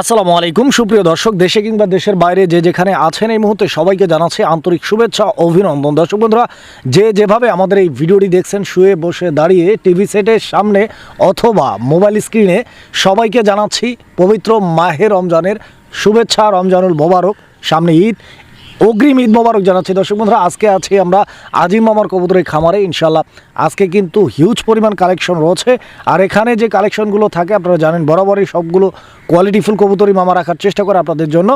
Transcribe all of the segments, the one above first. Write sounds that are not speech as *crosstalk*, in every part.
আসসালামু আলাইকুম। সুপ্রিয় দর্শক, দেশে কিংবা দেশের বাইরে যে যেখানে আছেন এই মুহূর্তে সবাইকে জানাচ্ছি আন্তরিক শুভেচ্ছা, অভিনন্দন। দর্শক বন্ধুরা, যে যেভাবে আমাদের এই ভিডিওটি দেখছেন, শুয়ে বসে দাঁড়িয়ে টিভি সেটের সামনে অথবা মোবাইল স্ক্রিনে, সবাইকে জানাচ্ছি পবিত্র মাহে রমজানের শুভেচ্ছা, রমজানুল মোবারক। সামনে ঈদ অগ্রিম ঈদ মোবারক জানাচ্ছি। দর্শক বন্ধুরা, আজকে আছি আমরা আজিম মামার কবুতরের খামারে ইনশাল্লাহ আজকে কিন্তু হিউজ পরিমাণ কালেকশন রয়েছে। আর এখানে যে কালেকশনগুলো থাকে, আপনারা জানেন, বরাবরই সবগুলো কোয়ালিটিফুল কবুতরই মামা রাখার চেষ্টা করে আপনাদের জন্য।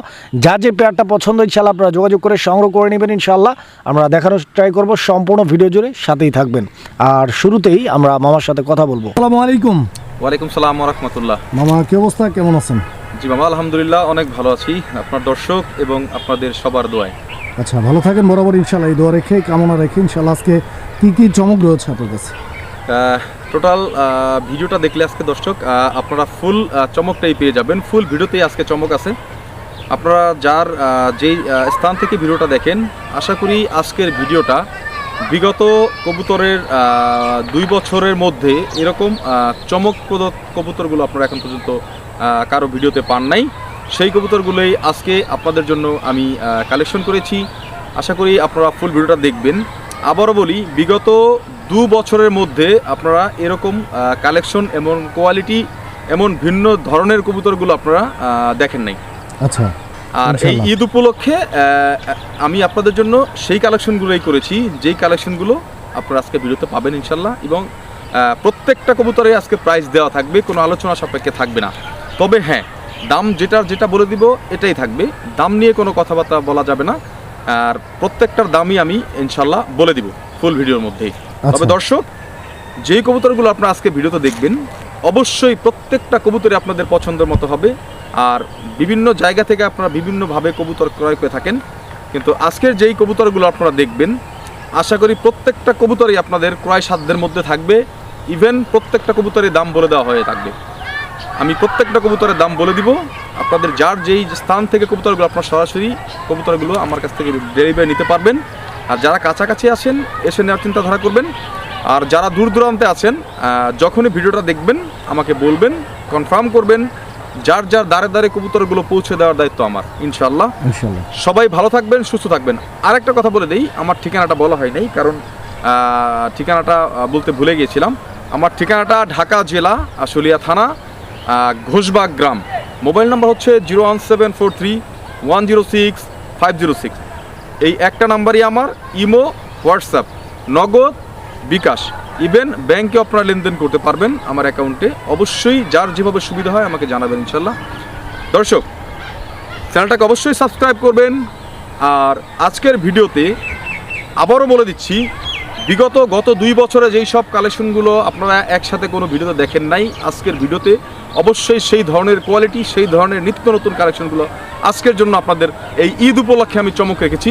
যা যে পেয়ারটা পছন্দ ইনশাল্লাহ আপনারা যোগাযোগ করে সংগ্রহ করে নেবেন ইনশাল্লাহ আমরা দেখানোর ট্রাই করব, সম্পূর্ণ ভিডিও জুড়ে সাথেই থাকবেন। আর শুরুতেই আমরা মামার সাথে কথা বলব। আসসালামু আলাইকুম। ওয়ালাইকুম সালাম রহমতুল্লাহ। মামা কি অবস্থা? কেমন আছেন? জি মামা আলহামদুলিল্লাহ অনেক ভালো আছি। আপনার দর্শক এবং আপনাদের সবার দোয়ায়। আচ্ছা ভালো থাকেন বরাবর ইনশাল্লাহ এই দোয়া রেখে কামনা রেখে ইনশাল্লাহ আজকে কি কি চমক রয়েছে আপনার কাছে? টোটাল ভিডিওটা দেখলে আজকে দর্শক আপনারা ফুল চমকটাই পেয়ে যাবেন। ফুল ভিডিওতেই আজকে চমক আছে। আপনারা যার যেই স্থান থেকে ভিডিওটা দেখেন আশা করি আজকের ভিডিওটা বিগত কবুতরের দুই বছরের মধ্যে এরকম চমকপ্রদ কবুতরগুলো আপনারা এখন পর্যন্ত কারও ভিডিওতে পান নাই। সেই কবুতরগুলোই আজকে আপনাদের জন্য আমি কালেকশন করেছি। আশা করি আপনারা ফুল ভিডিওটা দেখবেন। আবারও বলি, বিগত দু বছরের মধ্যে আপনারা এরকম কালেকশন এবং কোয়ালিটি এমন ভিন্ন ধরনের কবুতরগুলো আপনারা দেখেন নাই। আচ্ছা। আর এই ঈদ উপলক্ষে আমি আপনাদের জন্য সেই কালেকশনগুলোই করেছি যেই কালেকশনগুলো আপনারা আজকে ভিডিওতে পাবেন ইনশাল্লাহ। এবং প্রত্যেকটা কবুতরে আজকে প্রাইস দেওয়া থাকবে কোনো আলোচনা সাপেক্ষে থাকবে না। তবে হ্যাঁ দাম যেটা যেটা বলে দিব এটাই থাকবে। দাম নিয়ে কোনো কথাবার্তা বলা যাবে না। আর প্রত্যেকটার দামই আমি ইনশাল্লাহ বলে দিব ফুল ভিডিওর মধ্যেই। তবে আচ্ছা। দর্শক যেই কবুতরগুলো আপনারা আজকে ভিডিওতে দেখবেন অবশ্যই প্রত্যেকটা কবুতরই আপনাদের পছন্দের মতো হবে। আর বিভিন্ন জায়গা থেকে আপনারা বিভিন্নভাবে কবুতর ক্রয় করে থাকেন। কিন্তু আজকের যেই কবুতরগুলো আপনারা দেখবেন, আশা করি প্রত্যেকটা কবুতরই আপনাদের ক্রয় সাধ্যের মধ্যে থাকবে। ইভেন প্রত্যেকটা কবুতরের দাম বলে দেওয়া হয়ে থাকবে। আমি প্রত্যেকটা কবুতরের দাম বলে দিব। আপনাদের যার যেই স্থান থেকে কবুতরগুলো আপনার সরাসরি কবুতরগুলো আমার কাছ থেকে ডেলিভারি নিতে পারবেন। আর যারা কাছাকাছি আছেন, এসে নেওয়ার চিন্তাধারা করবেন। আর যারা দূর দূরান্তে আছেন যখনই ভিডিওটা দেখবেন, আমাকে বলবেন কনফার্ম করবেন। যার যার দ্বারে দ্বারে কবুতরগুলো পৌঁছে দেওয়ার দায়িত্ব আমার ইনশাল্লাহ সবাই ভালো থাকবেন সুস্থ থাকবেন। আরেকটা কথা বলে দিই আমার ঠিকানাটা বলা হয় নাই কারণ ঠিকানাটা বলতে ভুলে গিয়েছিলাম। আমার ঠিকানাটা ঢাকা জেলা আশুলিয়া থানা ঘোষবাগ গ্রাম। মোবাইল নাম্বার হচ্ছে zero one seven four three one zero six five zero six. এই একটা নাম্বারই আমার ইমো হোয়াটসঅ্যাপ নগদ বিকাশ। ইভেন ব্যাংকে আপনারা লেনদেন করতে পারবেন আমার অ্যাকাউন্টে অবশ্যই যার যেভাবে সুবিধা হয় আমাকে জানাবেন ইনশাল্লাহ দর্শক, চ্যানেলটাকে অবশ্যই সাবস্ক্রাইব করবেন। আর আজকের ভিডিওতে আবারও বলে দিচ্ছি, বিগত গত দুই বছরে যেই সব কালেকশনগুলো আপনারা একসাথে কোনো ভিডিওতে দেখেন নাই, আজকের ভিডিওতে অবশ্যই সেই ধরনের কোয়ালিটি সেই ধরনের নিত্য নতুন কালেকশনগুলো আজকের জন্য আপনাদের এই ঈদ উপলক্ষে আমি চমক রেখেছি।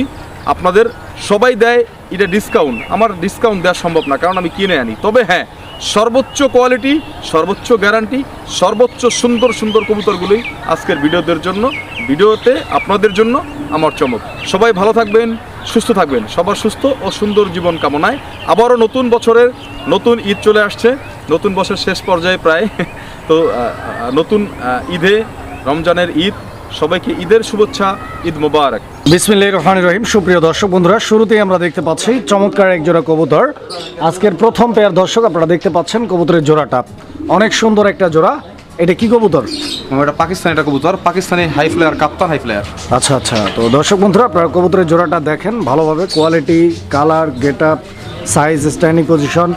আপনাদের সবাই দেয়, এটা ডিসকাউন্ট আমার ডিসকাউন্ট দেওয়া সম্ভব না, কারণ আমি কিনে আনি। তবে হ্যাঁ সর্বোচ্চ কোয়ালিটি সর্বোচ্চ গ্যারান্টি সর্বোচ্চ সুন্দর সুন্দর কবুতরগুলোই আজকের ভিডিওদের জন্য, ভিডিওতে আপনাদের জন্য আমার চমক। সবাই ভালো থাকবেন, সুস্থ থাকবেন। সবার সুস্থ ও সুন্দর জীবন কামনায় আবারও নতুন বছরের নতুন ঈদ চলে আসছে, নতুন বছর শেষ পর্যায়ে প্রায়। *laughs* তো নতুন ঈদে রমজানের ঈদ সবাইকে ঈদের শুভেচ্ছা ঈদ মোবারক। বিসমিল্লাহির রহমানির রহিম। সুপ্রিয় দর্শক বন্ধুরা শুরুতেই আমরা দেখতে পাচ্ছি চমৎকার এক জোড়া কবুতর। আজকের প্রথম পেয়ার দর্শক আপনারা দেখতে পাচ্ছেন কবুতরের জোড়াটা। অনেক সুন্দর একটা জোড়া। এটা কি কবুতর? এটা পাকিস্তানি একটা কবুতর পাকিস্তানি হাই ফ্লেয়ার কাপ্তান হাই ফ্লেয়ার আচ্ছা আচ্ছা। তো দর্শক বন্ধুরা আপনারা কবুতরের জোড়াটা দেখেন ভালোভাবে। Quality colour get up size standing position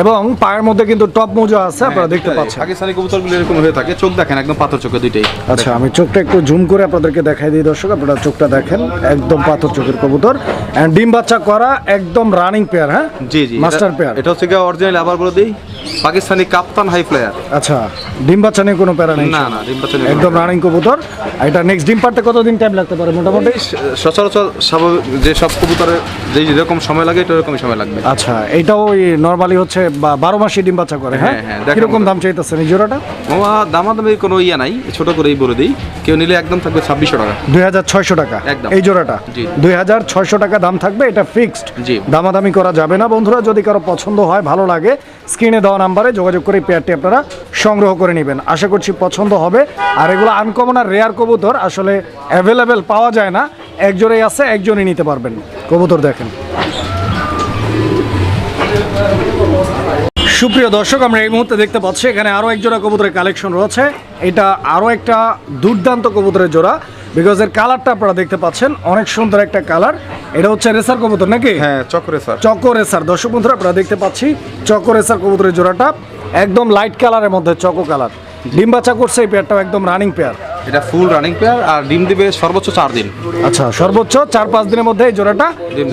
এবং পায়ের মধ্যে কিন্তু টপ মোজা আছে আপনারা দেখতে পাচ্ছেন। পাকিস্তানি কবুতরগুলো এরকম হয়ে থাকে চোখ দেখেন একদম পাথর চোখে দুইটাই। আচ্ছা আমি চোখটা একটু জুম করে আপনাদেরকে দেখাই দিই দর্শক আপনারা চোখটা দেখেন একদম পাথর চোখের কবুতর। এন্ড ডিম বাচ্চা করা একদম রানিং পেয়ার হ্যাঁ? জি জি মাস্টার পেয়ার এটা হচ্ছে অরিজিনাল আবার বলে দিই পাকিস্তানি কাপ্তান হাই প্লেয়ার আচ্ছা ডিম বাচ্চা নিয়ে কোনো প্যারা নেই না না ডিম বাচ্চা নেই। একদম রানিং কবুতর। এটা নেক্সট ডিম পারতে কতদিন টাইম লাগতে পারে মোটামুটি? সচরাচর স্বাভাবিক যে সব কবুতরের যে যেরকম সময় লাগে এটা এরকমই সময় লাগবে। আচ্ছা এটাও ওই নর্মালি হচ্ছে বা- বারো মাসে ডিম বাচ্চা করে হ্যাঁ? হ্যাঁ, হ্যাঁ, কীরকম দাম চাইতেছেন এই জোড়াটা? মামা দামাদামি কোনো ইয়ে নাই ছোট করেই বলে দিই। কেউ নিলে একদম থাকবে ছাব্বিশশো টাকা। দুই হাজার ছয়শো টাকা। একদম। এই জোড়াটা? জি। দুই হাজার ছয়শো টাকা দাম থাকবে এটা ফিক্সড জি। দামাদামি করা যাবে না বন্ধুরা যদি কারও পছন্দ হয় ভালো লাগে স্ক্রিনে দেওয়া নাম্বারে যোগাযোগ করে পেয়ারটি আপনারা সংগ্রহ করে নেবেন। আশা করছি পছন্দ হবে। আর এগুলো আনকমন আর রেয়ার কবুতর আসলে অ্যাভেলেবেল পাওয়া যায় না। একজনেই আছে একজনই নিতে পারবেন। কবুতর দেখেন। সুপ্রিয় দর্শক আমরা এই মুহূর্তে দেখতে পাচ্ছি এখানে আরও এক জোড়া কবুতরের কালেকশন রয়েছে। এটা আরও একটা দুর্দান্ত কবুতরের জোড়া বিকজ এর কালারটা আপনারা দেখতে পাচ্ছেন অনেক সুন্দর একটা কালার এটা হচ্ছে রেসার কবুতর নাকি? হ্যাঁ চক্রে স্যার চকো রেসার। দর্শক বন্ধুরা আপনারা দেখতে পাচ্ছি চকো রেসার কবুতরের জোড়াটা একদম লাইট কালারের মধ্যে চকো কালার ডিম বাচ্চা করছে এই পেয়ারটাও একদম রানিং পেয়ার এটা ফুল রানিং পেয়ার আর ডিম দিবে সর্বোচ্চ চার দিন। আচ্ছা সর্বোচ্চ চার পাঁচ দিনের মধ্যে এই জোড়াটা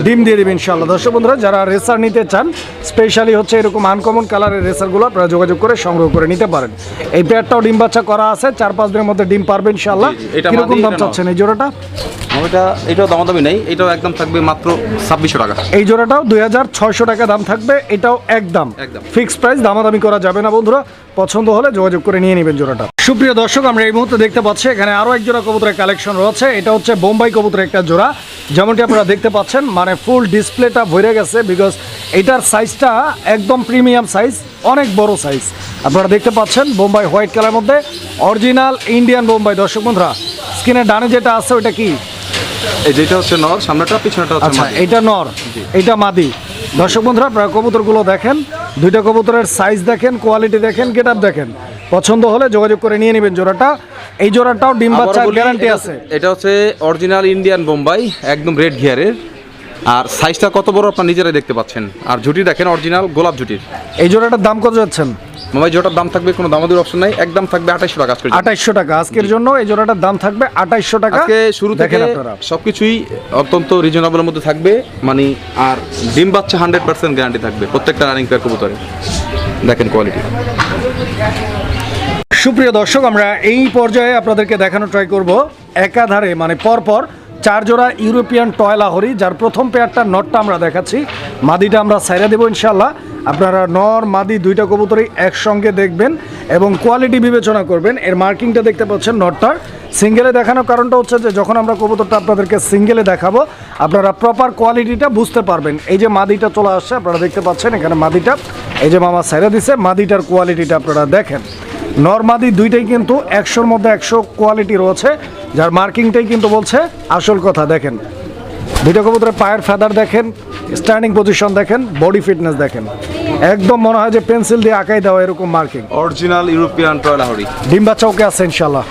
ডিম দিয়ে দেবে ইনশাল্লাহ দর্শক বন্ধুরা যারা রেসার নিতে চান স্পেশালি হচ্ছে এরকম আনকমন কালারের রেসারগুলো আপনারা যোগাযোগ করে সংগ্রহ করে নিতে পারেন। এই পেয়ারটাও ডিম বাচ্চা করা আছে চার পাঁচ দিনের মধ্যে ডিম পারবে ইনশাল্লাহ কীরকম দাম চাচ্ছেন এই জোড়াটা? এটা এটাও দামাদামি নেই এটাও একদম থাকবে মাত্র ছাব্বিশশো টাকা। এই জোড়াটাও দুই হাজার ছয়শো টাকা দাম থাকবে এটাও একদম। একদম। ফিক্সড প্রাইস দামাদামি করা যাবে না বন্ধুরা পছন্দ হলে যোগাযোগ করে নিয়ে নেবেন জোড়াটা। সুপ্রিয় দর্শক আমরা এই মুহূর্তে দেখতে পাচ্ছি এখানে আরও এক জোড়া কবুতরের কালেকশন রয়েছে এটা হচ্ছে বোম্বাই কবুতরের একটা জোড়া। যেমনটি আপনারা দেখতে পাচ্ছেন মানে ফুল ডিসপ্লেটা ভরে গেছে বিকজ এটার সাইজটা একদম প্রিমিয়াম সাইজ অনেক বড় সাইজ আপনারা দেখতে পাচ্ছেন বোম্বাই হোয়াইট কালার মধ্যে অরিজিনাল ইন্ডিয়ান বোম্বাই। দর্শক বন্ধুরা স্ক্রিনের ডানে যেটা আছে ওটা কি? এই যেটা হচ্ছে নর সামনেটা পিছনেটা হচ্ছে আচ্ছা এটা নর এটা মাদি। দর্শক বন্ধুরা আপনারা কবুতরগুলো দেখেন দুইটা কবুতরের সাইজ দেখেন কোয়ালিটি দেখেন গেট দেখেন। পছন্দ হলে যোগাযোগ করে নিয়ে নেবেন জোড়াটা। এই জোড়াটাও ডিম গ্যারান্টি এটা- আছে। এটা হচ্ছে অরিজিনাল ইন্ডিয়ান বোম্বাই একদম রেড ঘিয়ারের আর সাইজটা কত বড় আপনার নিজেরাই দেখতে পাচ্ছেন। আর ঝুটি দেখেন অরিজিনাল গোলাপ ঝুটির। এই জোড়াটার দাম কত যাচ্ছেন? মামাই যেটার দাম থাকবে কোনো দামাদের অপশন নাই একদম থাকবে আঠাইশশো টাকা জন্য। আঠাইশশো টাকা আজকের জন্য এই জোড়াটার দাম থাকবে আঠাইশশো টাকা। আজকে শুরু থেকে সবকিছুই অত্যন্ত রিজনেবলের মধ্যে থাকবে মানে আর ডিম বাচ্চা হান্ড্রেড পার্সেন্ট গ্যারান্টি থাকবে প্রত্যেকটা রানিং পেয়ার কবুতরে। দেখেন কোয়ালিটি সুপ্রিয় দর্শক আমরা এই পর্যায়ে আপনাদেরকে দেখানো ট্রাই করব। একাধারে মানে পরপর চার জোড়া ইউরোপিয়ান টয় লাহরি, যার প্রথম পেয়ারটা নটটা আমরা দেখাচ্ছি। মাদিটা আমরা সাইরা দেবো ইনশাল্লাহ আপনারা নর, মাদি দুইটা কবুতরই একসঙ্গে দেখবেন এবং কোয়ালিটি বিবেচনা করবেন। এর মার্কিংটা দেখতে পাচ্ছেন নটটার। সিঙ্গেলে দেখানোর কারণটা হচ্ছে যে, যখন আমরা কবুতরটা আপনাদেরকে সিঙ্গেলে দেখাবো, আপনারা প্রপার কোয়ালিটিটা বুঝতে পারবেন। এই যে মাদিটা চলে আসছে, আপনারা দেখতে পাচ্ছেন এখানে মাদিটা। এই যে মামা সাইরা দিছে, মাদিটার কোয়ালিটিটা আপনারা দেখেন। নর্মাদি দুইটাই কিন্তু একশোর মধ্যে একশো কোয়ালিটি রয়েছে যার মার্কিংটাই কিন্তু বলছে আসল কথা দেখেন। দুইটা কবুতরের পায়ের ফেদার দেখেন স্ট্যান্ডিং পজিশন দেখেন বডি ফিটনেস দেখেন। একদম মনে হয় যে পেন্সিল দিয়ে আঁকাই দেওয়া এরকম মার্কিং অরিজিনাল ইউরোপিয়ান টয়লাহরি ডিম বাচ্চা ওকে আছে ইনশাল্লাহ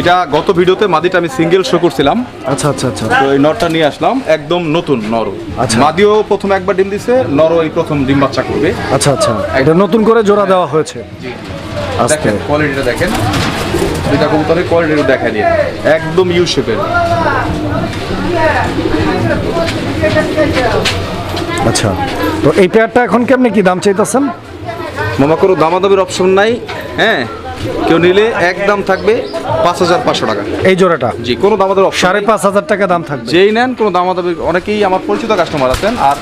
এটা গত ভিডিওতে মাদিটা আমি সিঙ্গেল শো করছিলাম। আচ্ছা আচ্ছা আচ্ছা। তো এই নরটা নিয়ে আসলাম একদম নতুন নর। আচ্ছা। মাদিও প্রথম একবার ডিম দিছে নরও এই প্রথম ডিম বাচ্চা করবে। আচ্ছা আচ্ছা। এটা নতুন করে জোড়া দেওয়া হয়েছে। আজকে দেখেন কোয়ালিটিটা দেখেন। দুইটা কবুতরের কোয়ালিটিটা দেখা দিয়ে একদম ইউ শেপের আচ্ছা তো এই পেয়ারটা এখন কেমনি কি দাম চাইতেছেন? মামা কোনো দামাদামির অপশন নাই। হ্যাঁ কেউ নিলে একদম থাকবে পাঁচ হাজার পাঁচশো টাকা। এই জোড়াটা? জি কোনো অপশন সাড়ে পাঁচ হাজার টাকা দাম থাকবে। যেই নেন কোনো দামাদামি অনেকেই আমার পরিচিত কাস্টমার আছেন আর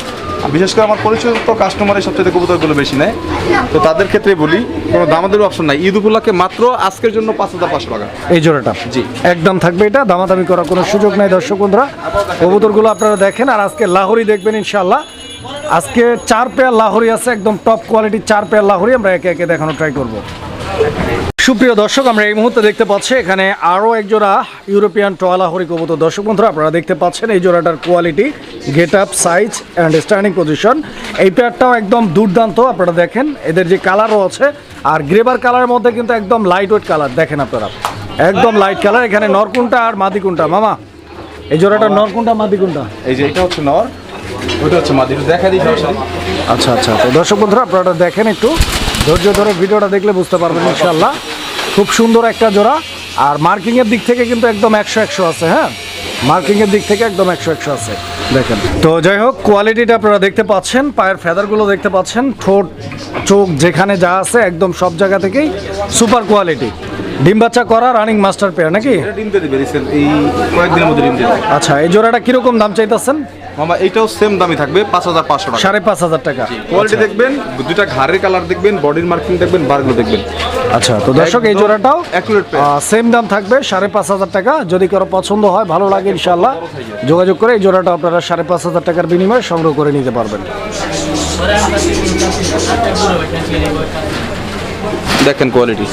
বিশেষ করে আমার পরিচিত কাস্টমারের সবচেয়ে কবুতরগুলো বেশি নেয়। তো তাদের ক্ষেত্রে বলি কোনো দামাদামির অপশন নাই। ঈদ উপলক্ষে মাত্র আজকের জন্য পাঁচ হাজার পাঁচশো টাকা। এই জোড়াটা? জি। একদম থাকবে এটা। দামাদামি করার কোনো সুযোগ নাই দর্শক বন্ধুরা। কবুতরগুলো আপনারা দেখেন আর আজকে লাহোরি দেখবেন ইনশাল্লাহ আজকে চার পেয়ার লাহোরি আছে একদম টপ কোয়ালিটির চার পেয়ার লাহোরি আমরা একে একে দেখানো ট্রাই করব। সুপ্রিয় দর্শক আমরা এই মুহূর্তে দেখতে পাচ্ছি এখানে আরও এক জোড়া ইউরোপিয়ান টয়লাহরি কবুতর। দর্শক বন্ধুরা আপনারা দেখতে পাচ্ছেন এই জোড়াটার quality get up size and standing position এই পেয়ারটাও একদম দুর্দান্ত আপনারা দেখেন এদের যে কালারও আছে আর গ্রেবার কালারের মধ্যে কিন্তু একদম লাইট ওয়েট কালার দেখেন আপনারা। একদম লাইট কালার এখানে নরকুনটা আর মাদিকুনটা। মামা এই জোড়াটা নরকুনটা মাদিকুনটা? এই যে এটা হচ্ছে নর ওইটা হচ্ছে মাদি দেখা দিই আচ্ছা আচ্ছা তো দর্শক বন্ধুরা আপনারা দেখেন একটু। ধৈর্য ধরে ভিডিওটা দেখলে বুঝতে পারবেন ইনশাল্লাহ খুব সুন্দর একটা জোড়া। আর মার্কিং এর দিক থেকে কিন্তু একদম একশো একশো আছে হ্যাঁ? মার্কিং এর দিক থেকে একদম একশো একশো আছে দেখেন। তো যাই হোক কোয়ালিটিটা আপনারা দেখতে পাচ্ছেন পায়ের ফেদারগুলো দেখতে পাচ্ছেন ঠোঁট চোখ যেখানে যা আছে একদম সব জায়গা থেকেই সুপার কোয়ালিটি ডিম বাচ্চা করা রানিং মাস্টার পেয়ার নাকি? আচ্ছা এই জোড়াটা কীরকম দাম চাইতেছেন? মামা এইটাও সেম দামই থাকবে পাঁচ হাজার পাঁচশো টাকা। সাড়ে পাঁচ হাজার টাকা। কোয়ালিটি দেখবেন দুইটা ঘাড়ের কালার দেখবেন বডির মার্কিং দেখবেন বারগুলো দেখবেন। আচ্ছা তো দর্শক এই জোড়াটাও সেম দাম থাকবে সাড়ে পাঁচ হাজার টাকা। যদি কারও পছন্দ হয় ভালো লাগে ইনশাল্লাহ যোগাযোগ করে এই জোড়াটা আপনারা সাড়ে পাঁচ হাজার টাকার বিনিময়ে সংগ্রহ করে নিতে পারবেন। দেখেন কোয়ালিটি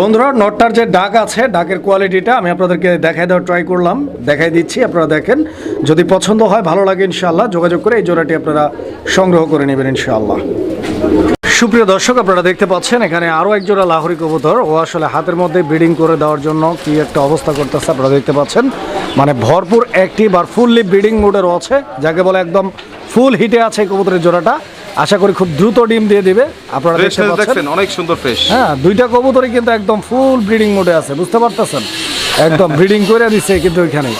বন্ধুরা, নটটার যে ডাক আছে, ডাকের কোয়ালিটিটা আমি আপনাদেরকে দেখাই দেওয়ার ট্রাই করলাম, দেখাই দিচ্ছি, আপনারা দেখেন। যদি পছন্দ হয়, ভালো লাগে ইনশাআল্লাহ, যোগাযোগ করে এই জোড়াটি আপনারা সংগ্রহ করে নেবেন ইনশাআল্লাহ। সুপ্রিয় দর্শক, আপনারা দেখতে পাচ্ছেন, এখানে আরও এক জোড়া লাহোরি কবুতর। ও আসলে হাতের মধ্যে ব্রিডিং করে দেওয়ার জন্য কি একটা অবস্থা করতেছে, আপনারা দেখতে পাচ্ছেন। মানে ভরপুর অ্যাক্টিভ আর ফুললি ব্রিডিং মোডে রয়েছে, যাকে বলে একদম ফুল হিটে আছে এই কবুতরের জোড়াটা। আশা করি খুব দ্রুত ডিম দিয়ে দিবে। আপনারা দেখতে পাচ্ছেন। অনেক সুন্দর ফ্রেশ হ্যাঁ দুইটা কবুতরই কিন্তু একদম ফুল ব্রিডিং মোডে আছে বুঝতে পারতেছেন? একদম ব্রিডিং করে দিছে কিন্তু ওইখানে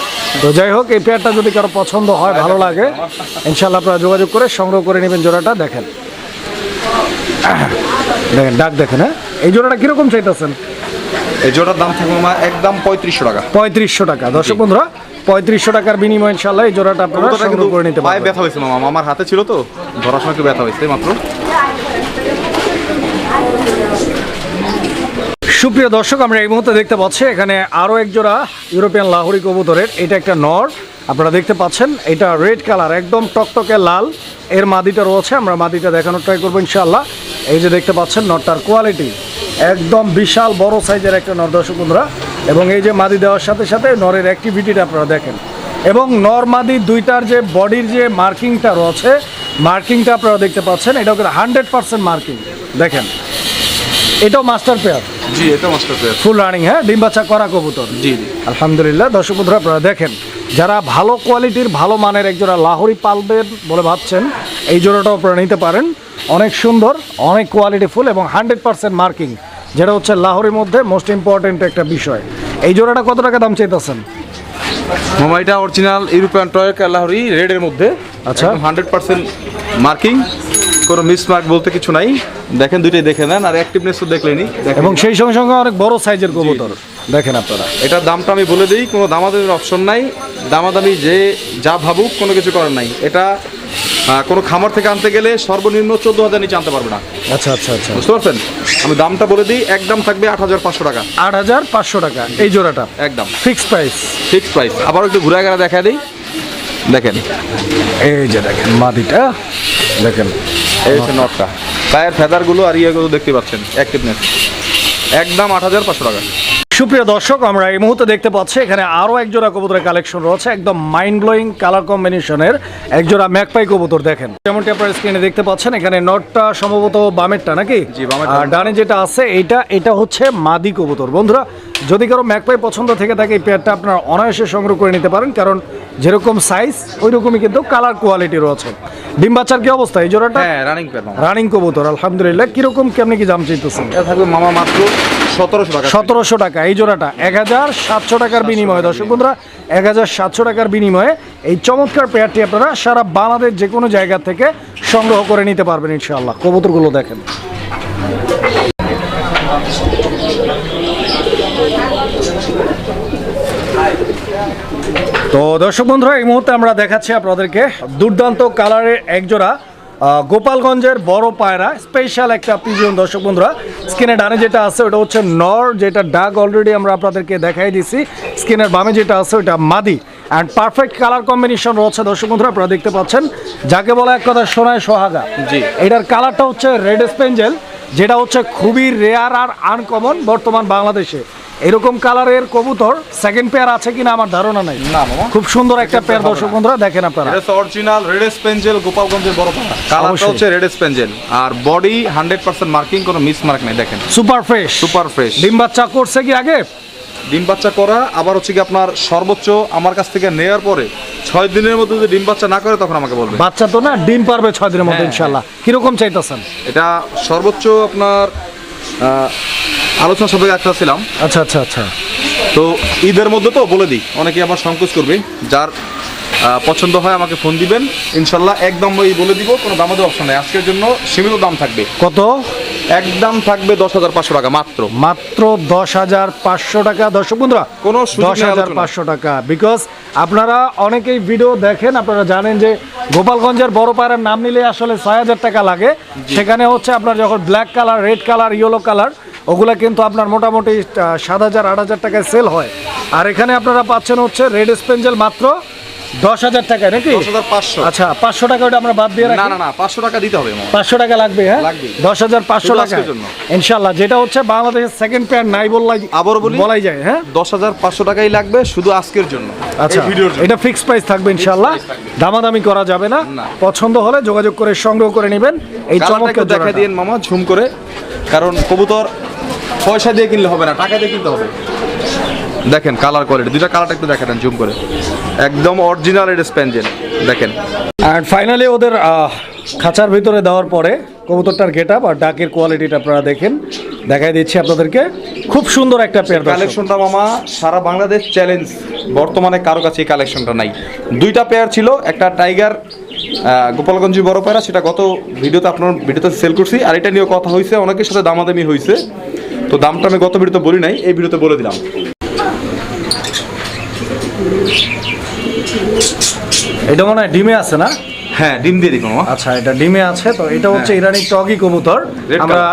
তো যাই হোক এই পেয়ারটা যদি কারও পছন্দ হয় ভালো লাগে ইনশাল্লাহ আপনারা যোগাযোগ করে সংগ্রহ করে নেবেন জোড়াটা দেখেন। দেখেন ডাক দেখেন হ্যাঁ? এই জোড়াটা কীরকম চাইতেছেন? এই জোড়ার দাম থাকবে একদম পঁয়ত্রিশশো টাকা। পঁয়ত্রিশশো টাকা। দর্শক বন্ধুরা পঁয়ত্রিশশো টাকার বিনিময় ইনশাল্লাহ এই জোড়াটা আপনারা সংগ্রহ করে নিতে পারবেন। ব্যথা হয়েছে মামা আমার হাতে ছিল তো ধরার সময় একটু ব্যথা হয়েছে মাত্র। সুপ্রিয় দর্শক আমরা এই মুহূর্তে দেখতে পাচ্ছি এখানে আরও এক জোড়া ইউরোপিয়ান লাহোরি কবুতরের এটা একটা নর আপনারা দেখতে পাচ্ছেন এটা রেড কালার একদম টকটকে লাল এর মাদিটা রয়েছে আমরা মাদিটা দেখানোর ট্রাই করব ইনশাআল্লাহ। এই যে দেখতে পাচ্ছেন নরটার কোয়ালিটি একদম বিশাল বড় সাইজের একটা নর দর্শক বন্ধুরা এবং এই যে মাদি দেওয়ার সাথে সাথে নরের অ্যাক্টিভিটিটা আপনারা দেখেন। এবং নর মাদি দুইটার যে বডির যে মার্কিংটা রয়েছে মার্কিংটা আপনারা দেখতে পাচ্ছেন এটা হান্ড্রেড পার্সেন্ট মার্কিং। দেখেন এটাও মাস্টার পেয়ার জি এটা মাস্টার প্লেয়ার ফুল রানিং হ্যাঁ? ডিম বাচ্চা করা কবুতর। জি জি। আলহামদুলিল্লাহ দর্শক বন্ধুরা আপনারা দেখেন যারা ভালো কোয়ালিটির ভালো মানের একজোড়া লাহোরি পালবেন বলে ভাবছেন এই জোড়াটাও আপনারা নিতে পারেন। অনেক সুন্দর অনেক কোয়ালিটি ফুল এবং হান্ড্রেড পার্সেন্ট মার্কিং। যেটা হচ্ছে লাহোরির মধ্যে মোস্ট ইম্পর্টেন্ট একটা বিষয়। এই জোড়াটা কত টাকা দাম চাইতেছেন? এটা অরিজিনাল ইউরোপিয়ান টয় লাহোরি রেডের মধ্যে। আচ্ছা। হান্ড্রেড পার্সেন্ট মার্কিং কোনো মিস মার্ক বলতে কিছু নাই। দেখেন দুইটাই দেখে নেন আর অ্যাক্টিভনেস তো দেখলেনি এবং সেই সঙ্গে সঙ্গে অনেক বড় সাইজের কবুতর দেখেন আপনারা। এটার দামটা আমি বলে দিই কোনো দামাদামির অপশন নাই। দামাদামি যে যা ভাবুক কোনো কিছু করার নাই। এটা কোনো খামার থেকে আনতে গেলে সর্বনিম্ন চোদ্দ হাজার নিচে আনতে পারবে না। আচ্ছা আচ্ছা আচ্ছা। বুঝতে পারছেন? আমি দামটা বলে দিই একদম থাকবে আট হাজার পাঁচশো টাকা। আট হাজার পাঁচশো টাকা এই জোড়াটা? একদম। Fixed price. Fix price. আবার একটু ঘুরে গেলে দেখা দিই। দেখেন। এই যে দেখেন মাদিটা দেখেন। এই হচ্ছে নটটা। পায়ের ফেদারগুলো আর ইয়েগুলো দেখতে পাচ্ছেন অ্যাক্টিভনেস একদম আট হাজার পাঁচশো টাকা। সুপ্রিয় দর্শক আমরা এই মুহূর্তে দেখতে পাচ্ছি এখানে আরও একজোড়া কবুতরের কালেকশন রয়েছে একদম মাইন্ড ব্লোয়িং কালার কম্বিনেশনের একজোড়া ম্যাকপাই কবুতর দেখেন। যেমনটি আপনার স্ক্রিনে দেখতে পাচ্ছেন এখানে নটটা সম্ভবত বামেরটা নাকি? ডানে যেটা আছে এটা এটা হচ্ছে মাদি কবুতর। বন্ধুরা যদি কারও ম্যাকপাই পছন্দ থেকে থাকে এই পেয়ারটা আপনারা অনায়াসে সংগ্রহ করে নিতে পারেন কারণ যেরকম সাইজ ওই রকমই কিন্তু কালার কোয়ালিটি রয়েছে। ডিম বাচ্চার কি অবস্থা? এই জোড়াটা? হ্যাঁ রানিং রানিং কবুতর আলহামদুলিল্লাহ। কীরকম কেমনি কি দাম চাইতেছেন? থাকবে মামা মাত্র সতেরোশো টাকা। সতেরোশো টাকা এই জোড়াটা। এক হাজার সাতশো টাকার বিনিময়ে দর্শক বন্ধুরা এক হাজার সাতশো টাকার বিনিময়ে এই চমৎকার পেয়ারটি আপনারা সারা বাংলাদেশ যে কোনো জায়গা থেকে সংগ্রহ করে নিতে পারবেন ইনশাআল্লাহ। কবুতরগুলো দেখেন। তো দর্শক বন্ধুরা এই মুহূর্তে আমরা দেখাচ্ছি আপনাদেরকে দুর্দান্ত কালারের একজোড়া গোপালগঞ্জের বড় পায়রা স্পেশাল একটা পিজিয়ন দর্শক বন্ধুরা। স্কিনের ডানে যেটা আছে ওটা হচ্ছে নর যেটা ডাক অলরেডি আমরা আপনাদেরকে দেখাই দিছি। স্কিনের বামে যেটা আছে ওটা মাদি। অ্যান্ড পারফেক্ট কালার কম্বিনেশন রয়েছে দর্শক বন্ধুরা আপনারা দেখতে পাচ্ছেন। যাকে বলা এক কথা সোনায় সোহাগা। জি। এটার কালারটা হচ্ছে রেড স্পেঞ্জেল যেটা হচ্ছে খুবই রেয়ার আর আনকমন বর্তমান বাংলাদেশে। এরকম কালারের কবুতর সেকেন্ড পেয়ার আছে কিনা আমার ধারণা নাই। না মামা। খুব সুন্দর একটা পেয়ার দর্শক বন্ধুরা দেখেন আপনারা। এটা অরিজিনাল রেড স্পেঞ্জেল গোপালগঞ্জের বড় পাতা কালারটা হচ্ছে রেড স্পেঞ্জেল আর বডি হান্ড্রেড পার্সেন্ট মার্কিং কোনো মিস মার্ক নেই দেখেন। সুপার ফ্রেশ সুপার ফ্রেশ ডিম বাচ্চা করছে কি আগে? ডিম বাচ্চা করা আবার হচ্ছে কি আপনার সর্বোচ্চ আমার কাছ থেকে নেওয়ার পরে ছয় দিনের মধ্যে যদি ডিম বাচ্চা না করে তখন আমাকে বলবে। বাচ্চা তো না ডিম পারবে ছয় দিনের মধ্যে হ্যাঁ, ইনশাল্লাহ কীরকম চাইতেছেন? এটা সর্বোচ্চ আপনার আলোচনা সবাই একটা ছিলাম। আচ্ছা আচ্ছা আচ্ছা। তো ঈদের মধ্যে তো বলে দিই অনেকে আবার সংকোচ করবে। যার পছন্দ হয় আমাকে ফোন দিবেন ইনশাল্লাহ একদম ওই বলে দিব কোনো দামাদের অপশন নেই। আজকের জন্য সীমিত দাম থাকবে। কত? একদম থাকবে দশ হাজার পাঁচশো টাকা মাত্র। মাত্র দশ হাজার পাঁচশো টাকা। দর্শক বন্ধুরা কোনো দশ হাজার পাঁচশো টাকা। বিকজ আপনারা অনেকেই ভিডিও দেখেন আপনারা জানেন যে গোপালগঞ্জের বড় পায়রার নাম নিলে আসলে ছয় হাজার টাকা লাগে। সেখানে হচ্ছে আপনার যখন black colour red colour yellow colour ওগুলা কিন্তু আপনার মোটামুটি সাত হাজার আট হাজার টাকায় সেল হয়। আর এখানে আপনারা পাচ্ছেন হচ্ছে রেড স্পেঞ্জেল মাত্র দশ হাজার টাকায় নাকি? আচ্ছা পাঁচশো টাকা ওটা আমরা বাদ দিয়ে না পাঁচশো টাকা দিতে হবে পাঁচশো টাকা লাগবে হ্যাঁ? দশ হাজার পাঁচশো টাকা আজকের জন্য। ইনশাল্লাহ যেটা হচ্ছে বাংলাদেশের সেকেন্ড পেয়ার নাই বললাই আবারও বলি। বলাই যায় হ্যাঁ? দশ হাজার পাঁচশো টাকাই লাগবে শুধু আজকের জন্য আচ্ছা এটা ফিক্স প্রাইস থাকবে ইনশাল্লাহ দামাদামি করা যাবে না। পছন্দ হলে যোগাযোগ করে সংগ্রহ করে নেবেন। এই চমৎকার দেখা। দিন মামা ঝুম করে। কারণ কবুতর পয়সা দিয়ে কিনলে হবে না টাকা দিয়ে কিনতে হবে। দেখেন কালার কোয়ালিটি দুইটা কালারটা একটু দেখা দেন জুম করে। একদম অরিজিনাল এটা স্প্যানজেল দেখেন। আর ফাইনালি ওদের খাঁচার ভিতরে দেওয়ার পরে কবুতরটার গেট আপ আর ডাকের কোয়ালিটিটা আপনারা দেখেন। দেখাই দিচ্ছি আপনাদেরকে। খুব সুন্দর একটা পেয়ার কালেকশনটা মামা সারা বাংলাদেশ চ্যালেঞ্জ বর্তমানে কারও কাছে এই কালেকশনটা নাই। দুইটা পেয়ার ছিল একটা টাইগার গোপালগঞ্জি বড় পেয়ারা সেটা গত ভিডিওতে আপনার ভিডিওতে সেল করছি। আর এটা নিয়েও কথা হয়েছে অনেকের সাথে দামাদামি হয়েছে। তো দামটা আমি গত ভিডিওতে বলি নাই এই ভিডিওতে বলে দিলাম। এটা মনে হয় ডিমে আছে না? হ্যাঁ ডিম দিয়ে দিই মামা আচ্ছা এটা ডিমে আছে তো এটা হচ্ছে ইরানি টগি কবুতর। হ্যাঁ। আমরা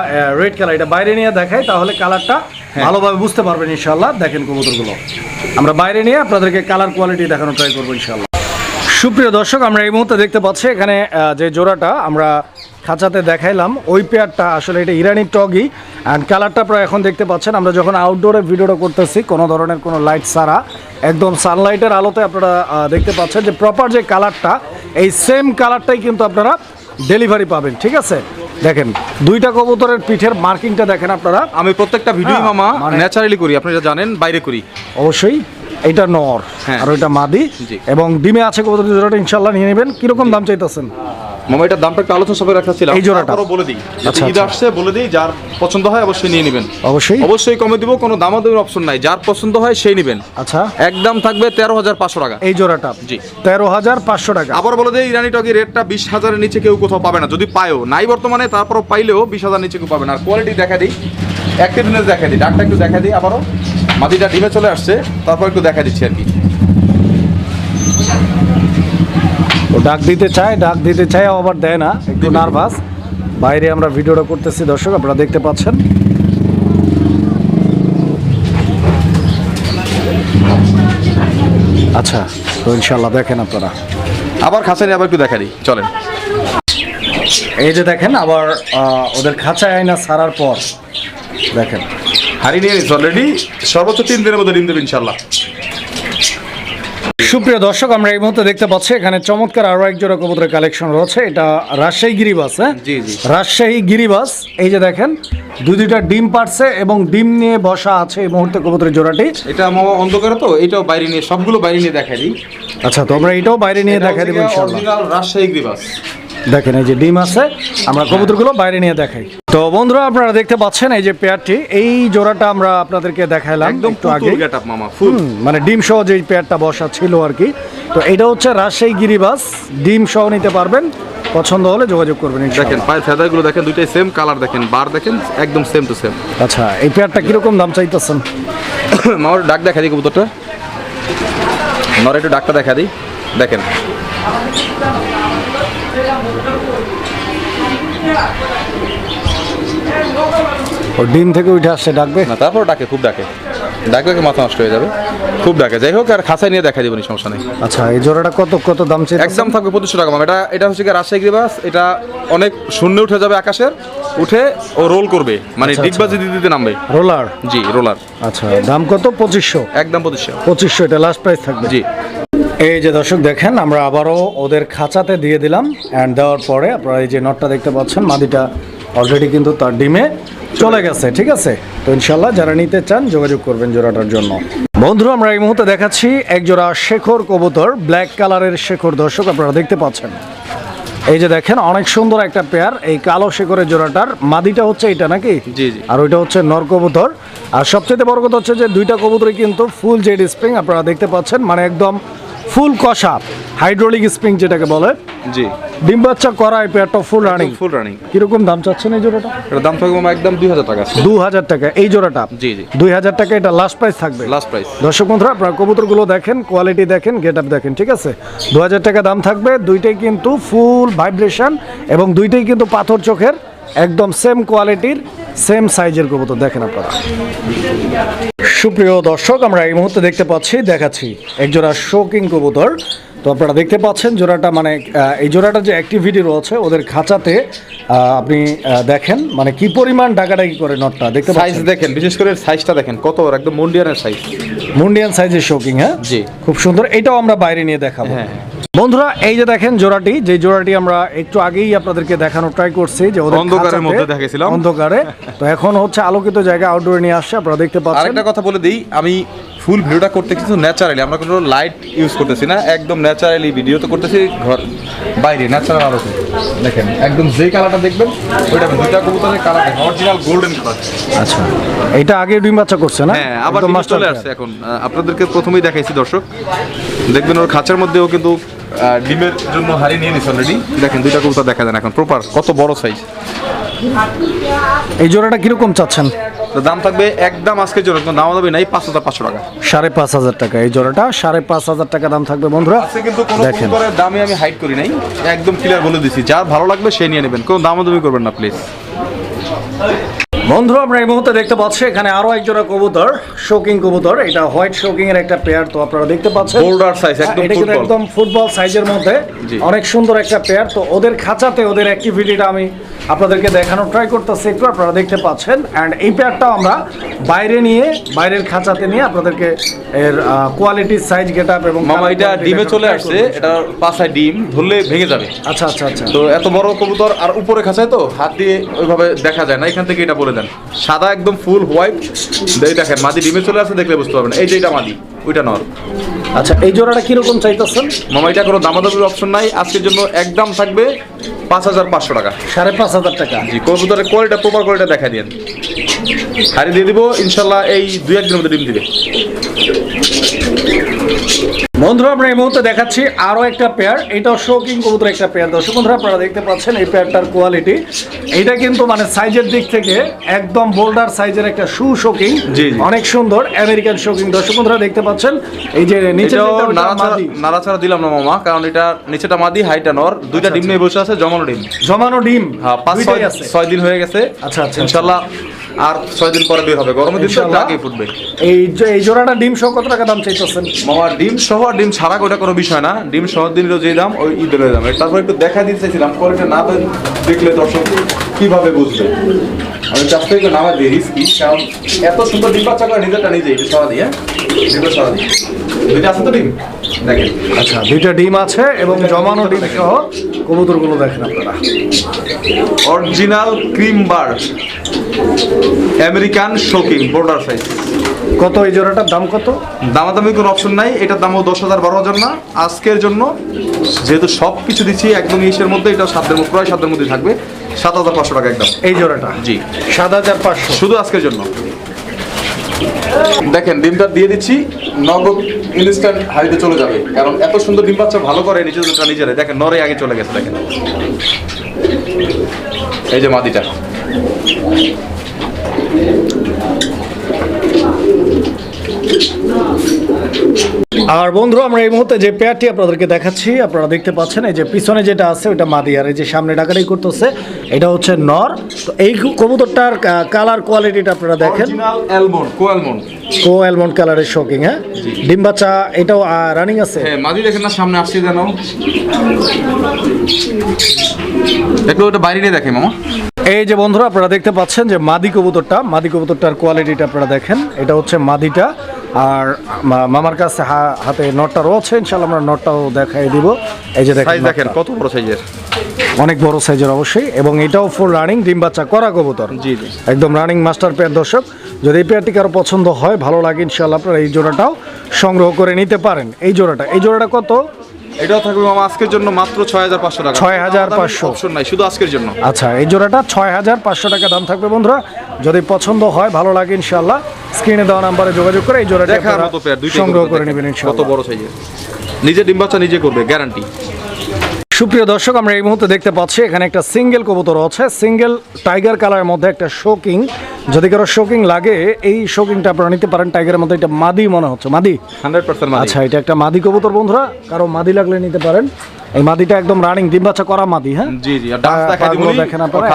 রেড কালার এটা বাইরে নিয়ে দেখাই তাহলে কালারটা হ্যাঁ। ভালোভাবে বুঝতে পারবেন ইনশাল্লাহ দেখেন কবুতরগুলো। আমরা বাইরে নিয়ে আপনাদেরকে কালার কোয়ালিটি দেখানো ট্রাই করব ইনশাল্লাহ সুপ্রিয় দর্শক আমরা এই মুহূর্তে দেখতে পাচ্ছি এখানে যে জোড়াটা আমরা খাঁচাতে দেখাইলাম। ওই পেয়ারটা আসলে এটা ইরানি টগি অ্যান্ড কালারটা প্রায় এখন দেখতে পাচ্ছেন। আমরা যখন আউটডোরে ভিডিওটা করতেছি কোনো ধরনের কোনো লাইট ছাড়া একদম সানলাইটের আলোতে আপনারা দেখতে পাচ্ছেন যে প্রপার যে কালারটা এই সেম কালারটাই কিন্তু আপনারা ডেলিভারি পাবেন ঠিক আছে? দেখেন দুইটা কবুতরের পিঠের মার্কিংটা দেখেন আপনারা। আমি প্রত্যেকটা ভিডিও হ্যাঁ, মামা মানে- ন্যাচারালি করি আপনি যা জানেন বাইরে করি। অবশ্যই। এটা নর হ্যাঁ। আর ওইটা মাদি। এবং ডিমে আছে কত জোড়াটা? ইনশাল্লাহ নিয়ে নেবেন। কীরকম দাম চাইতেছেন? মামা এটার দামটা একটু আলোচনা সবাই রাখা ছিল এই জোড়াটা? বলে দিই। আচ্ছা, ঈদ আচ্ছা। আসছে বলে দিই যার পছন্দ হয় অবশ্যই নিয়ে নেবেন। অবশ্যই। অবশ্যই কমে দিব কোনো দামাদামির অপশন নাই। যার পছন্দ হয় সেই নেবেন। আচ্ছা। একদম থাকবে তেরো হাজার পাঁচশো টাকা। এই জোড়াটা। জি। তেরো হাজার পাঁচশো টাকা। আবার বলে দেয় ইরানি টকি রেটটা বিশ হাজারের নিচে কেউ কোথাও পাবে না। যদি পায়ও। নাই বর্তমানে তারপরও পাইলেও বিশ হাজার নিচে কেউ পাবে না। আর কোয়ালিটি দেখা দিই। একটা দিনের দেখা দিই। ডাকটা একটু দেখা দিই আবারও। মাটিটা ডিমে চলে আসছে তারপর একটু দেখা দিচ্ছি আর কি। ও ডাক দিতে চায় ডাক দিতে চায় আবার দেয় না একটু নার্ভাস বাইরে আমরা ভিডিওটা করতেছি দর্শক আপনারা দেখতে পাচ্ছেন। আচ্ছা তো ইনশাল্লাহ দেখেন আপনারা। আবার খাঁচা আবার একটু দেখা দিই চলেন। এই যে দেখেন আবার ওদের খাঁচায় আয়না ছাড়ার পর দেখেন। হারিয়ে নিয়ে নিচ্ছি অলরেডি সর্বোচ্চ তিন দিনের মধ্যে ডিম দেবে ইনশাল্লাহ সুপ্রিয় দর্শক আমরা এই মুহূর্তে দেখতে পাচ্ছি এখানে চমৎকার আরও এক জোড়া কবুতরের কালেকশন রয়েছে। এটা রাজশাহী গিরিবাস হ্যাঁ। রাজশাহী গিরিবাস এই যে দেখেন দুই দুইটা ডিম পারছে এবং ডিম নিয়ে বসা আছে এই মুহূর্তে কবুতরের জোড়াটি। এটা মামা অন্ধকারে তো এটাও বাইরে নিয়ে সবগুলো বাইরে নিয়ে দেখা দিই। আচ্ছা তো আমরা এটাও বাইরে নিয়ে দেখা দেবো ইনশাল্লাহ রাজশাহী গ্রিবাস। দেখেন এই যে ডিম আছে আমরা কবুতরগুলো বাইরে নিয়ে দেখাই। তো বন্ধুরা আপনারা দেখতে পাচ্ছেন এই যে পেয়ারটি এই জোড়াটা আমরা আপনাদেরকে দেখাইলাম একদম আগে মামা ফুল। মানে ডিম সহ যে পেয়ারটা বসা ছিল আর কি। তো এটা হচ্ছে রাজশাহী গিরিবাস ডিম সহ নিতে পারবেন। পছন্দ হলে যোগাযোগ করবেন দেখেন। পায়ের ফেদারগুলো দেখেন দুইটাই সেম কালার দেখেন বার দেখেন একদম সেম টু সেম আচ্ছা এই পেয়ারটা কীরকম দাম চাইতেছেন? *coughs* মামার ডাক দেখা দিই কবুতরটা। নর একটু ডাকটা দেখা দিই দেখেন। ও ডিম থেকে উঠে আসছে ডাকবে? না তারপর ডাকে খুব ডাকে। ডাকে মাথা নষ্ট হয়ে যাবে। খুব ডাকে। যাই হোক আর খাঁচায় নিয়ে দেখা দিবেন সমস্যা নেই। আচ্ছা এই জোড়াটা কত কত দাম চাইতেছেন একদম থাকবে পঁচিশশো টাকা এটা এটা হচ্ছে রাজশাহী গ্রিবাস। এটা অনেক শূন্য উঠে যাবে আকাশের। উঠে ও রোল করবে। মানে আচ্ছা, ডিগবাজি দিতে দিতে নামবে। রোলার জি রোলার আচ্ছা দাম কত? পঁচিশশো? একদম পঁচিশশো। পঁচিশশো এটা লাস্ট প্রাইস থাকবে। জি। এই যে দর্শক দেখেন আমরা আবারও ওদের খাঁচাতে দিয়ে দিলাম অ্যান্ড দেওয়ার পরে আপনারা এই যে নটটা দেখতে পাচ্ছেন মাদিটা অলরেডি কিন্তু তার ডিমে চলে গেছে ঠিক আছে? তো ইনশাল্লাহ যারা নিতে চান যোগাযোগ করবেন জোড়াটার জন্য। বন্ধুরা আমরা এই মুহূর্তে দেখাচ্ছি এক জোড়া শেখর কবুতর ব্ল্যাক কালারের শেখর দর্শক আপনারা দেখতে পাচ্ছেন। এই যে দেখেন অনেক সুন্দর একটা পেয়ার এই কালো শেখরের জোড়াটার। মাদিটা হচ্ছে এটা নাকি? জি, জি। আর ওইটা হচ্ছে নর কবুতর। আর সবচেয়ে বড় কথা হচ্ছে যে দুইটা কবুতরই কিন্তু ফুল জেড স্প্রিং আপনারা দেখতে পাচ্ছেন মানে একদম ফুল কষা হাইড্রোলিক স্প্রিং যেটাকে বলে। জি। ডিম বাচ্চা করা এই পেয়ারটা ফুল রানিং ফুল রানিং কীরকম দাম চাচ্ছেন এই জোড়াটা? এটার দাম থাকবে মামা একদম দুই হাজার টাকা দু হাজার টাকা এই জোড়াটা? জি জি। দুই হাজার টাকা এটা লাস্ট প্রাইস থাকবে। লাস্ট প্রাইস দর্শক বন্ধুরা আপনার কবুতরগুলো দেখেন কোয়ালিটি দেখেন গেট আপ দেখেন ঠিক আছে? দু হাজার টাকা দাম থাকবে দুইটাই কিন্তু ফুল ভাইব্রেশন এবং দুইটাই কিন্তু পাথর চোখের একদম সেম কোয়ালিটির সেম সাইজের কবুতর দেখেন আপনারা। সুপ্রিয় দর্শক আমরা এই মুহূর্তে দেখতে পাচ্ছি দেখাচ্ছি একজোড়া শোকিং কবুতর। তো আপনারা দেখতে পাচ্ছেন জোড়াটা মানে এই জোড়াটা যে অ্যাক্টিভিটি রয়েছে ওদের খাঁচাতে আপনি দেখেন মানে কি পরিমাণ ডাকাডাকি করে নটটা দেখতে সাইজ দেখেন বিশেষ করে সাইজটা দেখেন কত একদম মন্ডিয়ানের সাইজ মুন্ডিয়ান সাইজের শোকিং হ্যাঁ? জি। খুব সুন্দর এটাও আমরা বাইরে নিয়ে দেখাবো। হ্যাঁ, বন্ধুরা এই যে দেখেন জোড়াটি যে জোড়াটি আমরা একটু আগেই আপনাদেরকে দেখানোর ট্রাই করছি যে ওদের অন্ধকারের মধ্যে দেখেছিলাম। অন্ধকারে। তো এখন হচ্ছে আলোকিত জায়গা আউটডোরে নিয়ে আসছে আপনারা দেখতে পাচ্ছেন। আরেকটা কথা বলে দিই আমি ফুল ভিডিওটা করতে কিন্তু ন্যাচারালি আমরা কোনো লাইট ইউজ করতেছি না একদম ন্যাচারালি ভিডিও তো করতেছি ঘর বাইরে ন্যাচারাল আলোতে। দেখেন একদম যে কালারটা দেখবেন ওইটা দুইটা কবুতরের কালার অরিজিনাল গোল্ডেন কালার আচ্ছা এটা আগে ডিম বাচ্চা করছে না? হ্যাঁ আবার চলে আসছে এখন। আপনাদেরকে প্রথমেই দেখাইছি দর্শক। দেখবেন ওর খাঁচার মধ্যেও কিন্তু ডিমের জন্য হারিয়ে নিয়ে নিচ্ছে অলরেডি দেখেন দুইটা কবুতর দেখা যায় না এখন। প্রপার কত বড় সাইজ এই জোড়াটা কীরকম চাচ্ছেন? তো দাম থাকবে একদম আজকের জোড়া কোনো দাম হবে নাই পাঁচ হাজার পাঁচশো টাকা। সাড়ে পাঁচ হাজার টাকা। এই জোড়াটা সাড়ে পাঁচ হাজার টাকা দাম থাকবে বন্ধুরা। আজকে কিন্তু কোনো দেখেন। দামে আমি হাইড করি নাই একদম ক্লিয়ার বলে দিছি। যার ভালো লাগবে সে নিয়ে নেবেন। কোনো দামাদামি করবেন না প্লিজ বন্ধুরা আমরা এই মুহূর্তে দেখতে পাচ্ছি এখানে আরও এক জোড়া কবুতর শোকিং কবুতর। এটা হোয়াইট শোকিং এর একটা পেয়ার তো আপনারা দেখতে পাচ্ছেন। Boulder size, একদম ফুটবল। একদম ফুটবল সাইজের মধ্যে অনেক সুন্দর একটা পেয়ার তো ওদের খাঁচাতে ওদের অ্যাক্টিভিটিটা আমি আপনাদেরকে দেখানোর ট্রাই করতেছি একটু আপনারা দেখতে পাচ্ছেন। অ্যান্ড এই পেয়ারটাও আমরা বাইরে নিয়ে বাইরের খাঁচাতে নিয়ে আপনাদেরকে এর কোয়ালিটি সাইজ গেট আপ এবং মামা এটা ডিমে চলে আসছে। এটা পাঁচায় ডিম ধরলে ভেঙে যাবে। আচ্ছা আচ্ছা আচ্ছা। তো এত বড় কবুতর আর উপরে খাঁচায় তো হাত দিয়ে ওইভাবে দেখা যায় না এখান থেকে এটা বলে দেন। সাদা একদম ফুল হোয়াইট এই দেখেন মাদি ডিমে চলে আসছে দেখলে বুঝতে পারবেন। এই যে এটা মাদি ওইটা নর। আচ্ছা এই জোড়াটা কীরকম চাইতেছেন? মামা এটা কোনো দামাদামির অপশন নাই। আজকের জন্য একদম থাকবে পাঁচ হাজার পাঁচশো টাকা। সাড়ে পাঁচ হাজার টাকা। জি কবুতরের কোয়ালিটা প্রপার কোয়ালিটা দেখা দিন হারি দিয়ে দিব ইনশাল্লাহ এই দুই একদিনের মধ্যে ডিম দিবে। বন্ধুরা আমরা এই মুহূর্তে দেখাচ্ছি আরও একটা পেয়ার এটাও শোকিং কবুতর একটা পেয়ার দর্শক বন্ধুরা আপনারা দেখতে পাচ্ছেন এই পেয়ারটার কোয়ালিটি এটা কিন্তু মানে সাইজের দিক থেকে একদম বোল্ডার সাইজের একটা শু শোকিং। অনেক সুন্দর আমেরিকান শোকিং দর্শক বন্ধুরা দেখতে পাচ্ছেন এই যে নিচে নাড়াচাড়া দিলাম না মামা কারণ এটা নিচেটা মাদি হাইটা নর। দুইটা ডিম নিয়ে বসে আছে জমানো ডিম। জমানো ডিম। হ্যাঁ পাঁচ ছয় ছয় দিন হয়ে গেছে। আচ্ছা, আচ্ছা। ইনশাল্লাহ আর ছয় দিন পরে বের হবে। গরমের দিন। আগে ফুটবে। এই যে এই জোড়াটা ডিম সহ কত টাকা দাম চাইতেছেন? মামা ডিম সহ আর ডিম ছাড়া ওটা কোনো বিষয় না। ডিম সহ দিনের যে দাম ওই ঈদের দাম। তারপর একটু দেখা দিতে চাইছিলাম কোয়ালিটি না দেখলে দর্শক কীভাবে বুঝবে? আমি চাষটা একটু নামা দিই রিস্কি কারণ এত সুন্দর ডিম বাচ্চা করে নিজেরটা নিজে একটু সরা দিই হ্যাঁ ডিমটা সরা দিই দুইটা আছে তো ডিম? দেখেন। আচ্ছা দুইটা ডিম আছে এবং জমানো ডিম সহ কবুতরগুলো দেখেন আপনারা। Original cream bar American show king border size. কত এই জোড়াটার দাম কত? দামাদামি কোনো অপশন নাই এটার দামও দশ হাজার বারো হাজার না। আজকের জন্য যেহেতু সব কিছু দিচ্ছি একদম ইসের মধ্যে এটা সাতের মধ্যে প্রায় সাতের মধ্যে থাকবে। সাত হাজার পাঁচশো টাকা একদম। এই জোড়াটা? জি। সাত হাজার পাঁচশো। শুধু আজকের জন্য। দেখেন ডিমটা দিয়ে দিচ্ছি নগদ ইনস্ট্যান্ট হাড়িতে চলে যাবে। কারণ এত সুন্দর ডিম বাচ্চা ভালো করে নিজেদেরটা দেখেন নরে আগে চলে গেছে দেখেন। এই যে মাদিটা। আর বন্ধু আমরা এই মুহূর্তে যে পেয়ারটি আপনাদেরকে দেখাচ্ছি আপনারা দেখতে পাচ্ছেন এই যে পিছনে যেটা আছে ওটা মাদি আর এই যে সামনে ডাকাটাই করতেছে এটা হচ্ছে নর। তো এই কবুতরটার কালার কোয়ালিটিটা আপনারা দেখেন। কো অ্যালমন্ড কো অ্যালমন্ড কালারের শোকিং হ্যাঁ? ডিম বাচ্চা এটাও রানিং আছে? হ্যাঁ মাদি দেখেন না সামনে আসছে যেন। একটু ওটা বাইরে নিয়ে দেখে মামা। এই যে বন্ধুরা আপনারা দেখতে পাচ্ছেন যে মাদি কবুতরটা মাদি কবুতরটার কোয়ালিটিটা আপনারা দেখেন। এটা হচ্ছে মাদিটা। আর মামার কাছে হাতে নটটা রয়েছে ইনশাল্লাহ আমরা নটটাও দেখাই দিব। এই যে দেখেন কত বড় সাইজের অনেক বড় সাইজের অবশ্যই এবং এটাও ফুল রানিং ডিম বাচ্চা করা কবুতর। জি, জি। একদম রানিং মাস্টার পেয়ার দর্শক যদি এই পেয়ারটি কারও পছন্দ হয় ভালো লাগে ইনশাল্লাহ আপনারা এই জোড়াটাও সংগ্রহ করে নিতে পারেন। এই জোড়াটা এই জোড়াটা কত? এটাও থাকবে মামা আজকের জন্য মাত্র ছয় হাজার পাঁচশো টাকা। 6,500 অপশন নাই শুধু আজকের জন্য। আচ্ছা এই জোড়াটা ছয় হাজার পাঁচশো টাকা দাম থাকবে বন্ধুরা। যদি পছন্দ হয় ভালো লাগে ইনশাল্লাহ স্ক্রিনে দেওয়া নাম্বারে যোগাযোগ করে এই জোড়াটা দেখার মতো পেয়ার দুইটাই সংগ্রহ করে। নেবেন কত বড় সাইজের নিজে ডিম বাচ্চা নিজে করবে গ্যারান্টি সুপ্রিয় দর্শক আমরা এই মুহূর্তে দেখতে পাচ্ছি এখানে একটা সিঙ্গেল কবুতর আছে সিঙ্গেল টাইগার কালারের মধ্যে একটা শোকিং যদি কারও শোকিং লাগে এই শোকিংটা আপনারা নিতে পারেন টাইগারের মধ্যে এটা মাদি মনে হচ্ছে মাদি? হান্ড্রেড পার্সেন্ট আচ্ছা এটা একটা মাদি কবুতর বন্ধুরা কারও মাদি লাগলে নিতে পারেন। এই মাদিটা একদম রানিং দিন বাচ্চা করা মাদি হ্যাঁ? জি জি আর ডান্স দেখাই দিব দেখেন আপনারা, মানে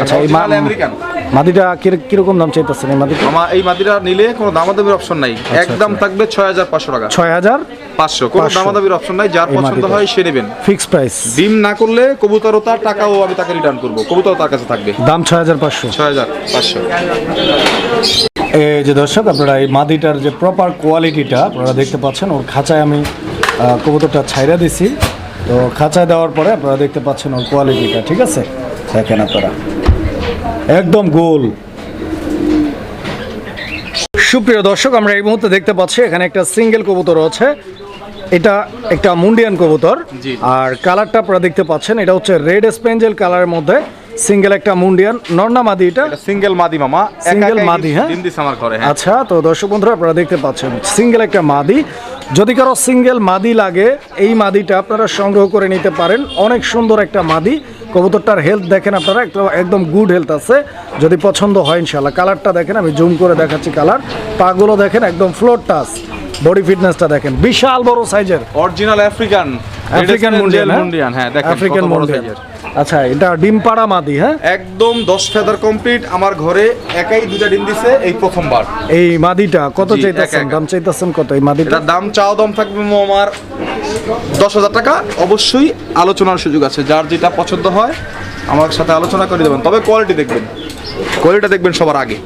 আচ্ছা এই আমেরিকান মাদিটা কির- কীরকম দাম চাইতেছেন এই মাদিটা? আমার এই মাদিরা নিলে কোনো দামাদামির অপশন নাই। একদম থাকবে ছয় হাজার পাঁচশো টাকা। ছয় হাজার পাঁচশো কোনো 500 দামাদামির অপশন নাই যার পছন্দ হয় সে নেবেন। ফিক্স প্রাইস ডিম না করলে কবুতরও তার টাকাও আমি তাকে রিটার্ন করব। কবুতর তার কাছে থাকবে। দাম ছয় হাজার পাঁচশো। ছয় হাজার পাঁচশো। এই যে দর্শক আপনারা এই মাদিটার যে প্রপার কোয়ালিটিটা আপনারা দেখতে পাচ্ছেন ওর খাঁচায় আমি কবুতরটা ছাইরা দিছি। তো খাঁচায় দেওয়ার পরে আপনারা দেখতে পাচ্ছেন ওর কোয়ালিটিটা ঠিক আছে? দেখেন আপনারা। একদম গোল। সুপ্রিয় দর্শক আমরা এই মুহূর্তে দেখতে পাচ্ছি এখানে একটা সিঙ্গেল কবুতর আছে। এটা একটা মুন্ডিয়ান কবুতর। আর কালারটা আপনারা দেখতে পাচ্ছেন এটা হচ্ছে রেড স্পেঞ্জেল কালারের মধ্যে সিঙ্গেল একটা মুন্ডিয়ান। নর্না মাদি এটা? সিঙ্গেল মাদি মামা। একাই মাদি, হ্যাঁ? হ্যাঁ। আচ্ছা তো দর্শক বন্ধুরা আপনারা দেখতে পাচ্ছেন সিঙ্গেল একটা মাদি। যদি কারও সিঙ্গেল মাদি লাগে এই মাদিটা আপনারা সংগ্রহ করে নিতে পারেন। অনেক সুন্দর একটা মাদি। কবুতরটার হেলথ দেখেন আপনারা, একদম একদম গুড হেলথ আছে। যদি পছন্দ হয় ইনশাল্লাহ কালারটা দেখেন, আমি জুম করে দেখাচ্ছি কালার পাগুলো দেখেন, একদম ফ্লোর টাচ বডি ফিটনেসটা দেখেন। বিশাল বড় সাইজের অরিজিনাল আফ্রিকান আফ্রিকান মুন্ডিয়ান মুন্ডিয়ান হ্যাঁ? দেখেন আফ্রিকান মুন্ডিয়ান আচ্ছা এটা ডিম পাড়া মাদি হ্যাঁ? একদম দশ ফেদার কমপ্লিট আমার ঘরে একাই দুটা ডিম দিছে এই প্রথমবার। এই মাদিটা কত চাইতেছেন। দাম চাইতেছেন কত এই মাদিটা? দাম চাও দাম থাকবে মামা আমার দশ হাজার টাকা। অবশ্যই আলোচনার সুযোগ আছে যার যেটা পছন্দ হয় আমার সাথে আলোচনা করে দেবেন। তবে কোয়ালিটি দেখবেন। কোয়ালিটি দেখবেন সবার আগে।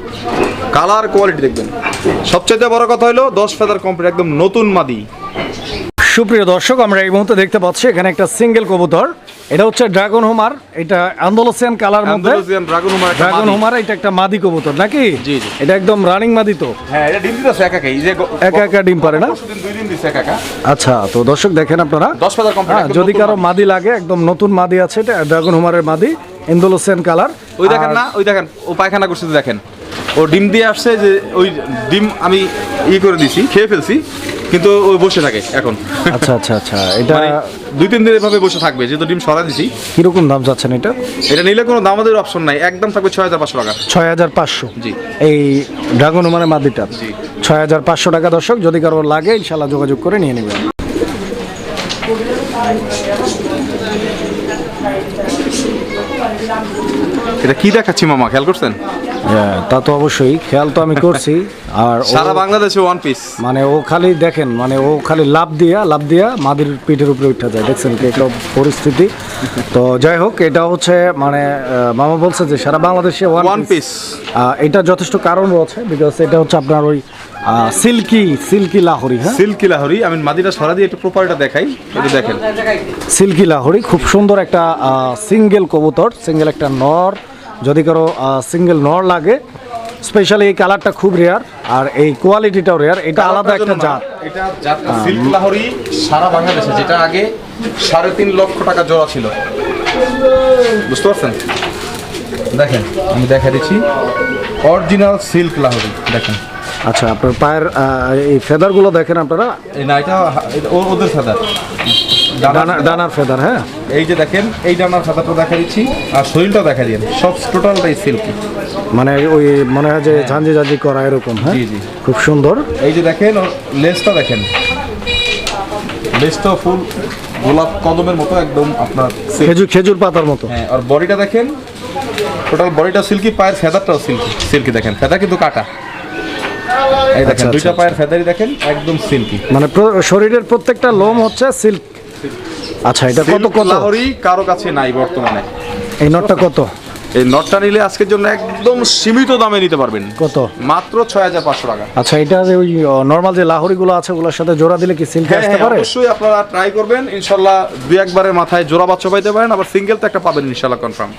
কালার কোয়ালিটি দেখবেন। সবচেয়ে বড় কথা হলো দশ ফেদার কমপ্লিট একদম নতুন মাদি। সুপ্রিয় দর্শক আমরা এই মুহূর্তে দেখতে পাচ্ছি এখানে একটা সিঙ্গেল কবুতর। এটা হচ্ছে ড্রাগন হোমার এটা আন্দোলসিয়ান কালার মধ্যে। ড্রাগন হুমার এটা একটা মাদি কবুতর নাকি? জি, জি। এটা একদম রানিং মাদি তো। হ্যাঁ এটা ডিম দিতেছে একা এই যে একা একা ডিম পারে না? দুই দিন দিছে একা একা। আচ্ছা তো দর্শক দেখেন আপনারা। হ্যাঁ যদি কারও মাদি। লাগে একদম নতুন মাদি আছে এটা ড্রাগন হোমারের মাদি ইন্দোলসিয়ান কালার ওই দেখেন না ওই দেখেন ও পায়খানা করছে দেখেন। ও ডিম দিয়ে আসছে যে ওই ডিম আমি ই করে দিছি খেয়ে ফেলছি। কিন্তু ওই বসে থাকে এখন। আচ্ছা আচ্ছা আচ্ছা এটা মানে দুই তিন দিন এভাবে বসে থাকবে যেহেতু ডিম সরা দিছি। কীরকম দাম যাচ্ছেন এটা? এটা নিলে কোনো দামাদের অপশন নাই একদম থাকবে ছয় হাজার পাঁচশো টাকা। ছয় হাজার পাঁচশো? জি। এই ড্রাগন হোমারের মাদিটা। জি। ছয় হাজার পাঁচশো টাকা দর্শক যদি কারও লাগে ইনশাল্লাহ যোগাযোগ করে নিয়ে নেবেন। এটা কি দেখাচ্ছি মামা খেয়াল করছেন? তা তো অবশ্যই। খেয়াল তো আমি করছি। আর সারা বাংলাদেশে ওয়ান পিস মানে ও খালি দেখেন মানে ও খালি লাভ দিয়া লাভ দিয়া মাদির পিঠের উপরে উঠে যায়। দেখছেন কি একটা পরিস্থিতি? তো যাই হোক এটা হচ্ছে মানে মামা বলছে যে সারা বাংলাদেশে ওয়ান ওয়ান পিস এটা যথেষ্ট কারণ রয়েছে বিকজ এটা হচ্ছে আপনার ওই সিল্কি সিল্কি লাহরি হ্যাঁ? সিল্কি লাহরি। আমি মাদিটা সরা দিয়ে একটু প্রপারটা দেখাই। এটা দেখেন। সিল্কি লাহরি খুব সুন্দর একটা সিঙ্গেল কবুতর সিঙ্গেল একটা নর। যদি কারও সিঙ্গেল নর লাগে স্পেশালি এই কালারটা খুব রেয়ার আর এই কোয়ালিটিটাও রেয়ার এটা আলাদা একটা জাত। এটা জাতটা সিল্ক লাহরি সারা বাংলাদেশে যেটা আগে সাড়ে তিন লক্ষ টাকা জোড়া ছিল। বুঝতে পারছেন? দেখেন আমি দেখা দিচ্ছি। অরিজিনাল সিল্ক লাহরি দেখেন। আচ্ছা আপনার পায়ের এই ফেদারগুলো দেখেন আপনারা? এই না এটা ওদের ডানা ডানার ফেদার। হ্যাঁ। এই যে দেখেন এই ডানার সাদাটা দেখা দিচ্ছি। আর শরীরটাও দেখা দিন। সব টোটালটাই সিল্কি মানে ওই মনে হয় যে ঝাঞ্ঝি ঝাঞ্ঝি করা এরকম হ্যাঁ? জি, জি। খুব সুন্দর। এই যে দেখেন লেজটা দেখেন। লেজটা ফুল গোলাপ কদমের মতো একদম আপনার খেজুর খেজুর পাতার মতো। হ্যাঁ আর বডিটা দেখেন টোটাল বডিটা সিল্কি পায়ের ফেদারটাও সিল্কি সিল্কি দেখেন। ফেদা কিন্তু কাটা। এই দেখেন আচ্ছা, দুইটা আচ্ছা, পায়ের ফেদারই দেখেন একদম সিল্কি মানে শরীরের প্রত্যেকটা লোম হচ্ছে সিল্ক আচ্ছা এটা কত কত? লাহরি কারও কাছে নাই বর্তমানে। এই নটটা কত? এই নটটা নিলে আজকের জন্য একদম সীমিত দামে নিতে পারবেন। কত? মাত্র ছয় হাজার পাঁচশো টাকা। আচ্ছা এটা যে ওই নর্মাল যে লাহরিগুলো আছে ওগুলোর সাথে জোড়া দিলে কি সিল্ক হ্যাঁ আসতে হ্যাঁ, পারে? অবশ্যই আপনারা ট্রাই করবেন। ইনশাল্লাহ দুই একবারের মাথায় জোড়া বাচ্চা পাইতে পারেন আবার সিঙ্গেল তো একটা পাবেন ইনশাল্লাহ কনফার্ম